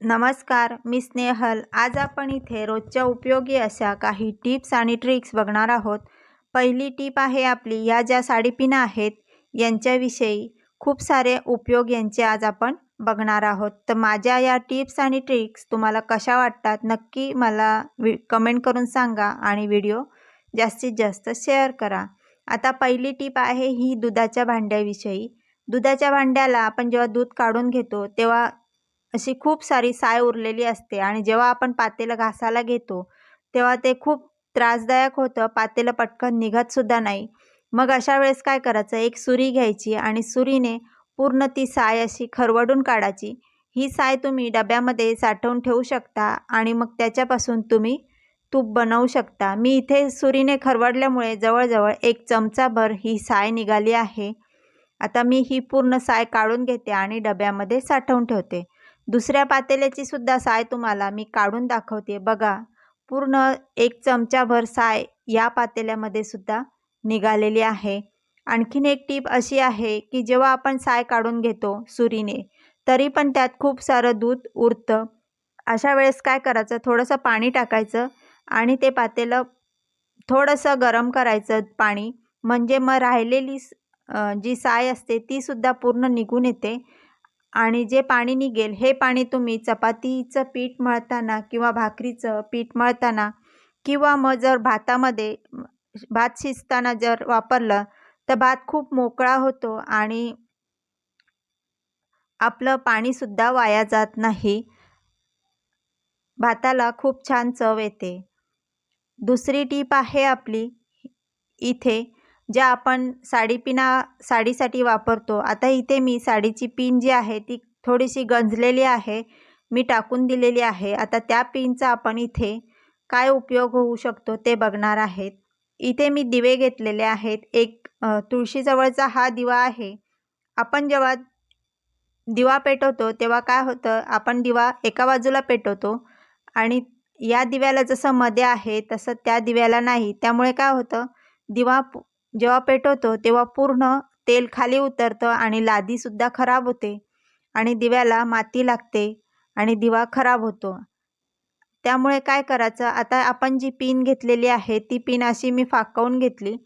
नमस्कार मी स्नेहल. आज आपण इथे रोजच्या उपयोगी अशा काही टिप्स आणि ट्रिक्स बघणार आहोत. पहिली टीप आहे आपली या ज्या साडीपिना आहेत यांच्याविषयी खूप सारे उपयोग यांचे आज आपण बघणार आहोत. तर माझ्या या टिप्स आणि ट्रिक्स तुम्हाला कशा वाटतात नक्की मला वि कमेंट करून सांगा आणि व्हिडिओ जास्तीत जास्त शेअर करा. आता पहिली टीप आहे ही दुधाच्या भांड्याविषयी. दुधाच्या भांड्याला आपण जेव्हा दूध काढून घेतो तेव्हा अशी खूप सारी साय उरलेली असते आणि जेव्हा आपण पातेलं घासायला घेतो तेव्हा ते खूप त्रासदायक होतं पातेलं पटकन निघतसुद्धा नाही. मग अशा वेळेस काय करायचं? एक सुरी घ्यायची आणि सुरीने पूर्ण ती साय अशी खरवडून काढायची. ही साय तुम्ही डब्यामध्ये साठवून ठेवू शकता आणि मग त्याच्यापासून तुम्ही तूप बनवू शकता. मी इथे सुरीने खरवडल्यामुळे जवळजवळ एक चमचाभर ही साय निघाली आहे. आता मी ही पूर्ण साय काढून घेते आणि डब्यामध्ये साठवून ठेवते. दुसऱ्या पातेल्याची सुद्धा साय तुम्हाला मी काढून दाखवते. बघा पूर्ण एक चमचाभर साय या पातेल्यामध्ये सुद्धा निघालेली आहे. आणखीन एक टीप अशी आहे की जेव्हा आपण साय काढून घेतो सुरीने तरी पण त्यात खूप सारं दूध उरतं. अशा वेळेस काय करायचं? थोडंसं पाणी टाकायचं आणि ते पातेलं थोडंसं गरम करायचं पाणी. म्हणजे मग राहिलेली जी साय असते तीसुद्धा पूर्ण निघून येते. आणि जे पाणी निघेल हे पाणी तुम्ही चपातीचं पीठ मळताना किंवा भाकरीचं पीठ मळताना किंवा मग जर भातामध्ये भात शिजताना जर वापरलं तर भात खूप मोकळा होतो आणि आपलं पाणीसुद्धा वाया जात नाही. भाताला खूप छान चव येते. दुसरी टीप आहे आपली इथे ज्या आपण साडी पिना साडीसाठी वापरतो आता इथे मी साडीची पिन जी आहे ती थोडीशी गंजलेली आहे. मी टाकून दिलेली आहे. आता त्या पिनचा आपण इथे काय उपयोग होऊ शकतो ते बघणार आहेत. इथे मी दिवे घेतलेले आहेत. एक तुळशीजवळचा हा दिवा आहे. आपण जेव्हा दिवा पेटवतो तेव्हा काय होतं आपण दिवा एका बाजूला पेटवतो आणि या दिव्याला जसं मध्ये आहे तसं त्या दिव्याला नाही. त्यामुळे काय होतं दिवा जेव्हा पेटवतो तेव्हा पूर्ण तेल खाली उतरतं आणि लादीसुद्धा खराब होते. आणि दिव्याला माती लागते आणि दिवा खराब होतो. त्यामुळे काय करायचं? आता आपण जी पिन घेतलेली आहे ती पिन अशी मी फाकवून घेतली.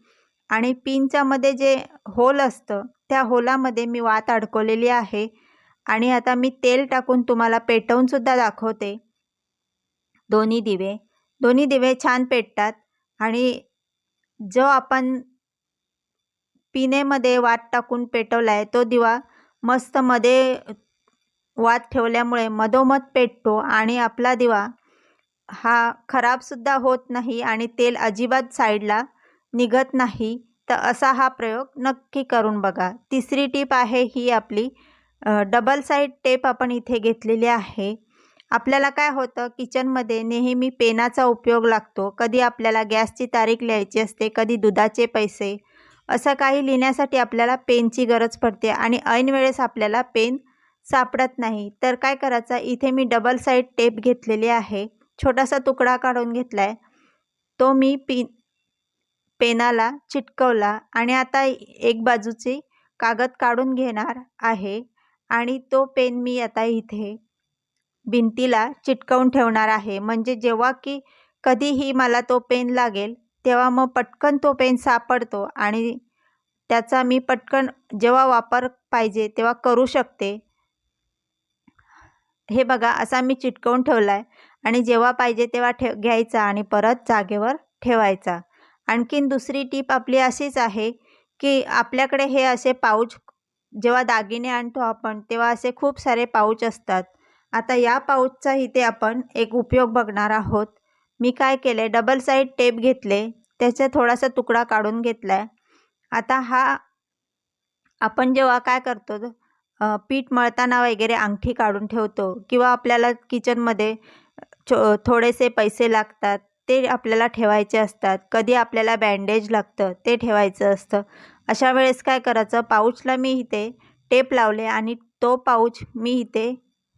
आणि पिनच्यामध्ये जे होल असतं त्या होलामध्ये मी वात अडकवलेली आहे. आणि आता मी तेल टाकून तुम्हाला पेटवूनसुद्धा दाखवते. दोन्ही दिवे. दोन्ही दिवे छान पेटतात. आणि जो आपण पिनेमध्ये वात टाकून पेटवला आहे तो दिवा मस्त मध्ये वात ठेवल्यामुळे मधोमध पेटतो आणि आपला दिवा हा खराबसुद्धा होत नाही आणि तेल अजिबात साईडला निघत नाही. तर असा हा प्रयोग नक्की करून बघा. तिसरी टीप आहे ही आपली. डबल साईड टेप आपण इथे घेतलेली आहे. आपल्याला काय होतं? किचनमध्ये नेहमी पेनाचा उपयोग लागतो. कधी आपल्याला गॅसची तारीख लिहायची असते कधी दुधाचे पैसे असं काही लिहिण्यासाठी आपल्याला पेनची गरज पडते आणि ऐन वेळेस आपल्याला पेन सापडत नाही. तर काय करायचं? इथे मी डबल साईड टेप घेतलेली आहे. छोटासा तुकडा काढून घेतला आहे तो मी पी पेनाला चिटकवला आणि आता एक बाजूची कागद काढून घेणार आहे आणि तो पेन मी आता इथे भिंतीला चिटकवून ठेवणार आहे. म्हणजे जेव्हा की कधीही मला तो पेन लागेल तेव्हा मग पटकन तो पेन सापडतो आणि त्याचा मी पटकन जेव्हा वापर पाहिजे तेव्हा करू शकते. हे बघा असा मी चिटकवून ठेवला आहे आणि जेव्हा पाहिजे तेव्हा ठेव घ्यायचा आणि परत जागेवर ठेवायचा. आणखीन दुसरी टीप आपली अशीच आहे की आपल्याकडे हे असे पाऊच जेव्हा दागिने आणतो आपण तेव्हा असे खूप सारे पाऊच असतात. आता या पाऊचचा इथे आपण एक उपयोग बघणार आहोत. मी काय केलं आहे डबल साईड टेप घेतले. त्याचा थोडासा तुकडा काढून घेतला आहे आता हा आपण जेव्हा काय करतो पीठ मळताना वगैरे अंगठी काढून ठेवतो किंवा आपल्याला किचनमध्ये छो थोडेसे पैसे लागतात ते आपल्याला ठेवायचे असतात. कधी आपल्याला बँडेज लागतं ते ठेवायचं असतं. अशा वेळेस काय करायचं? पाऊचला मी इथे टेप लावले आणि तो पाऊच मी इथे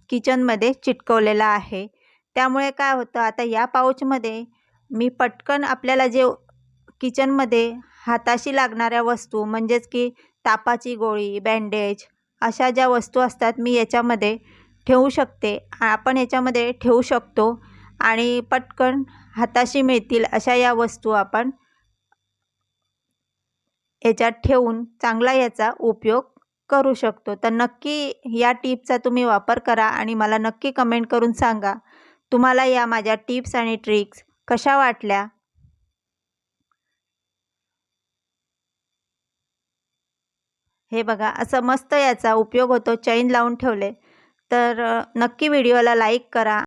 किचनमध्ये चिटकवलेला आहे. त्यामुळे काय होतं आता या पाऊचमध्ये मी पटकन आपल्याला जे किचनमध्ये हाताशी लागणाऱ्या वस्तू म्हणजेच की तापाची गोळी बँडेज अशा ज्या वस्तू असतात मी याच्यामध्ये ठेवू शकते. आपण याच्यामध्ये ठेवू शकतो आणि पटकन हाताशी मिळतील अशा या वस्तू आपण याच्यात ठेवून चांगला याचा उपयोग करू शकतो. तर नक्की या टिपचा तुम्ही वापर करा आणि मला नक्की कमेंट करून सांगा. तुम्हाला या माझ्या टिप्स आणि ट्रिक्स कशा वाटल्या? हे बघा असं मस्त याचा उपयोग होतो. चैन लावून ठेवले. तर नक्की व्हिडिओला लाईक करा.